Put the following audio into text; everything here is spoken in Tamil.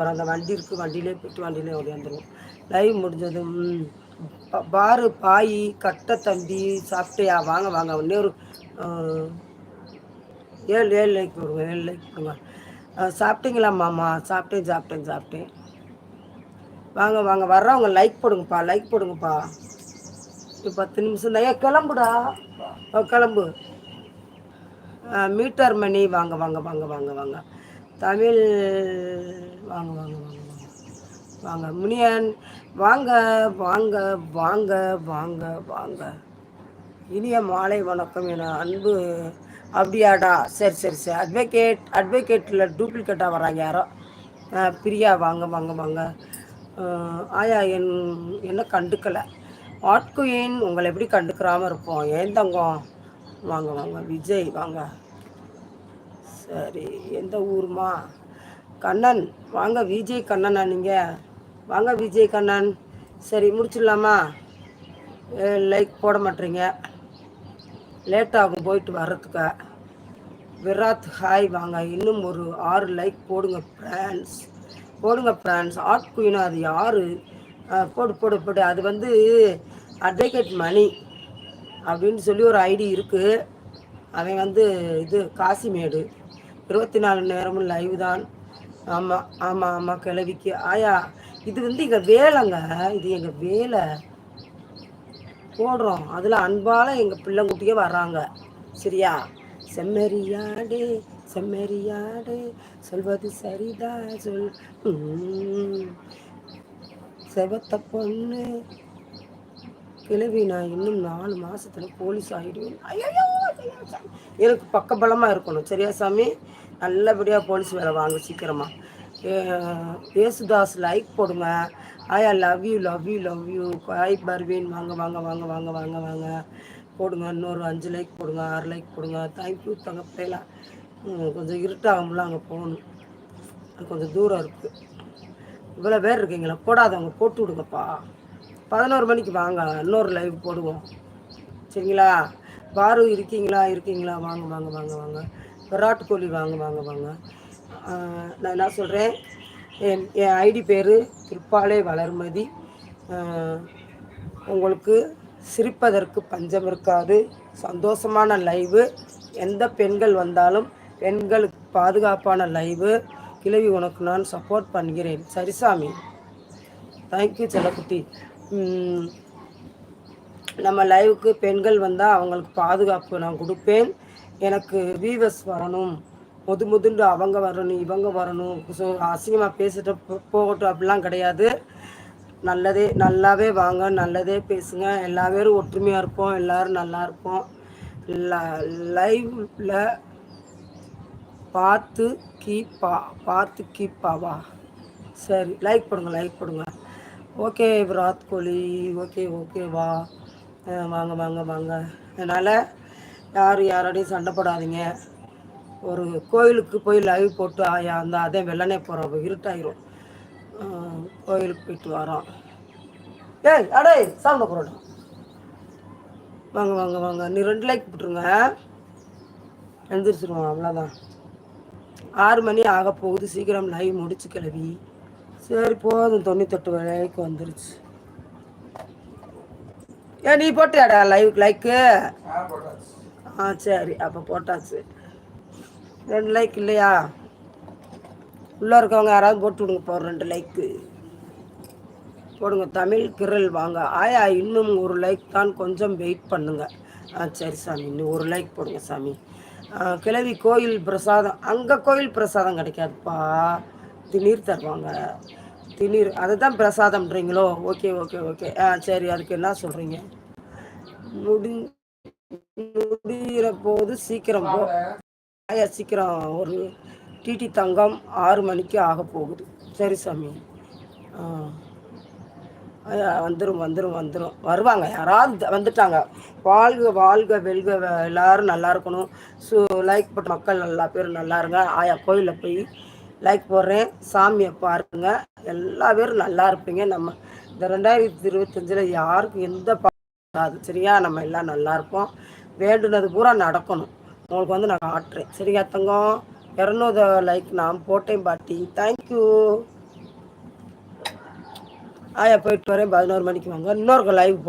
அப்புறம் அந்த வண்டி இருக்குது வண்டியிலே போயிட்டு வண்டியிலே ஓடியாந்துருவோம் லைவ் முடிஞ்சதும் பாரு பாய் கட்ட தம்பி சாப்பிட்டியா? வாங்க வாங்க. இன்னொரு ஏழு ஏழு லைக் போடுங்க ஏழு லைக் போடுங்க சாப்பிட்டீங்களா மாமா? சாப்பிட்டேன் சாப்பிட்டேன் சாப்பிட்டேன். வாங்க வாங்க. வர்றவங்க லைக் போடுங்கப்பா லைக் போடுங்கப்பா. இப்போ பத்து நிமிஷம் தான். ஏன் கிளம்புடா. கிளம்பு. மீட்டர் மணி வாங்க வாங்க வாங்க வாங்க வாங்க. தமிழ் வாங்க வாங்க வாங்க வாங்க. வாங்க முனியன் வாங்க வாங்க வாங்க வாங்க வாங்க. இனிய மாலை வணக்கம் என அன்பு அப்படியாடா சரி சரி சரி. அட்வொகேட் அட்வொகேட்டில் டூப்ளிகேட்டாக வராங்க யாரோ. பிரியா வாங்க வாங்க வாங்க. ஆயா என் என்ன கண்டுக்கலை. ஆட்குயின் உங்களை எப்படி கண்டுக்கிறாமல் இருப்போம்? ஏன் தங்கம்? வாங்க வாங்க. விஜய் வாங்க. சரி எந்த ஊருமா? கண்ணன் வாங்க விஜய் கண்ணனா நீங்கள் வாங்க விஜய் கண்ணன். சரி முடிச்சிடலாமா? லைக் போட மாட்டீங்க. லேட் ஆகும் போயிட்டு வர்றதுக்கு. விராத் ஹாய் வாங்க. இன்னும் ஒரு ஆறு லைக் போடுங்க ஃப்ரான்ஸ் போடுங்க ஃப்ரான்ஸ் ஆர்ட் குயினா அது யார்? போடு போடு போடு. அது வந்து அட்வொகேட் மணி அப்படின்னு சொல்லி ஒரு ஐடி இருக்குது அவன் வந்து இது காசிமேடு. இருபத்தி நாலு நேரமும் லைவ் தான். ஆமாம் ஆமாம் ஆமாம் கிளவிக்கு ஆயா இது வந்து எங்கள் வேலைங்க. இது எங்கள் வேலை. போடுறோம். அதில் அன்பால் எங்கள் பிள்ளைங்குட்டியே வர்றாங்க. சரியா? செம்மறியாடு செம்மறியாடு சொல்வது சரிதான் சொல் செவத்த பொண்ணு. கிழவி நான் இன்னும் நாலு மாதத்தில் போலீஸ் ஆகிடுவேன் ஐயோ எனக்கு பக்கபலமாக இருக்கணும். சரியா சாமி? நல்லபடியாக போலீஸ் வேலை வாங்க சீக்கிரமாக ஏசுதாஸ் லைக் போடுங்க. ஐயா love you love you love you ஐ பர்வீன் வாங்க வாங்க வாங்க வாங்க வாங்க வாங்க. போடுங்க இன்னொரு அஞ்சு லைக் போடுங்க ஆறு லைக் போடுங்க. தேங்க்யூ தங்கப்பையெல்லாம் கொஞ்சம் இருட்டாகும்ல அங்கே போகணும். கொஞ்சம் தூரம் இருக்குது இவ்வளோ பேர் இருக்கீங்களா? போடாதவங்க போட்டு விடுங்கப்பா. பதினோரு மணிக்கு வாங்க இன்னொரு லைவ் போடுவோம். சரிங்களா? பாரு இருக்கீங்களா? இருக்கீங்களா? வாங்க வாங்க வாங்க வாங்க. விராட் கோலி வாங்க வாங்க வாங்க. நான் என்ன சொல்கிறேன் என் என் ஐடி பேர் திருப்பாலை வளர்மதி. உங்களுக்கு சிரிப்பதற்கு பஞ்சம் இருக்காது. சந்தோஷமான லைவு. எந்த பெண்கள் வந்தாலும் பெண்களுக்கு பாதுகாப்பான லைவு. கிழவி உனக்கு நான் சப்போர்ட் பண்ணுகிறேன் சரிசாமி தேங்க்யூ செல்லக்குட்டி. நம்ம லைவுக்கு பெண்கள் வந்தால் அவங்களுக்கு பாதுகாப்பு நான் கொடுப்பேன். எனக்கு வீவர்ஸ் வரணும். முது முதுண்டு அவங்க வரணும் இவங்க வரணும். ஸோ அசிங்கமாக பேசிட்டு போகட்டும் அப்படிலாம் கிடையாது. நல்லதே நல்லாவே வாங்க நல்லதே பேசுங்க. எல்லா பேரும் ஒற்றுமையாக இருப்போம் எல்லோரும் நல்லா இருப்போம். லைவில் பார்த்து கீப்பா பார்த்து கீப்பாவா சரி லைக் பண்ணுங்க லைக் பண்ணுங்க ஓகே விராட் கோலி. ஓகே ஓகேவா வாங்க வாங்க வாங்க. அதனால் யாரும் யாரோடையும் சண்டை போடாதீங்க. ஒரு கோயிலுக்கு போய் லைவ் போட்டு ஆயா அந்த அதே வெள்ளனே போகிறோம் இருட்டாயிரும். கோயிலுக்கு போயிட்டு வரோம். ஏய் அடே சாப்பிட போகிறோம் வாங்க வாங்க வாங்க. நீ ரெண்டு லைக் போட்டுருங்க. எழுந்திரிச்சிருவோம் அவ்வளோதான் ஆறு மணி ஆக போகுது. சீக்கிரம் லைவ் முடிச்சு கிளவி சரி போதும். தொண்ணூத்தெட்டு வரைக்கும் வந்துருச்சு. ஏ நீ போட்டியாடா லைவ் லைக்கு ஆ சரி அப்போ போட்டாச்சு. ரெண்டு லைக் இல்லையா? உள்ளே இருக்கவங்க யாராவது போட்டு விடுங்க போகிற ரெண்டு லைக்கு போடுங்க தமிழ் கிரல் வாங்க. ஆயா இன்னும் ஒரு லைக் தான் கொஞ்சம் வெயிட் பண்ணுங்க. ஆ சரி சாமி இன்னும் ஒரு லைக் போடுங்க சாமி. கிழவி கோயில் பிரசாதம். அங்கே கோயில் பிரசாதம் கிடைக்காதுப்பா. திணீர் தருவாங்க. திடீர் அதுதான் பிரசாதம்ன்றீங்களோ? Okay okay okay. ஆ சரி அதுக்கு என்ன சொல்கிறீங்க முடி முடிகிற போது சீக்கிரம் போ. சீக்கிரம் ஒரு டிடி தங்கம் ஆறு மணிக்கு ஆக போகுது. சரி சாமி. வந்துடும் வந்துடும் வந்துடும் வருவாங்க. யாராவது வந்துட்டாங்க. வாழ்க வாழ்க வெல்க எல்லாரும் நல்லா இருக்கணும். ஸோ லைக் போட்ட மக்கள் நல்லா பேர் நல்லா இருங்க. ஆயா கோயிலில் போய் லைக் போடுறேன். சாமியை பாருங்க. எல்லா பேரும் நல்லா இருப்பீங்க. நம்ம இந்த ரெண்டாயிரத்தி இருபத்தஞ்சில் யாருக்கும் எந்த கூடாது சரியா நம்ம எல்லாம் நல்லா இருப்போம். வேண்டுனது பூரா நடக்கணும். உங்களுக்கு வந்து நான் காட்டுறேன். சரியா தங்கம்? இரநூறு லைக் நான் போட்டேன் பாட்டி. தேங்க்யூ ஆயா போயிட்டு வரேன். பதினோரு மணிக்கு வாங்க. இன்னொரு லைவ் போட்டு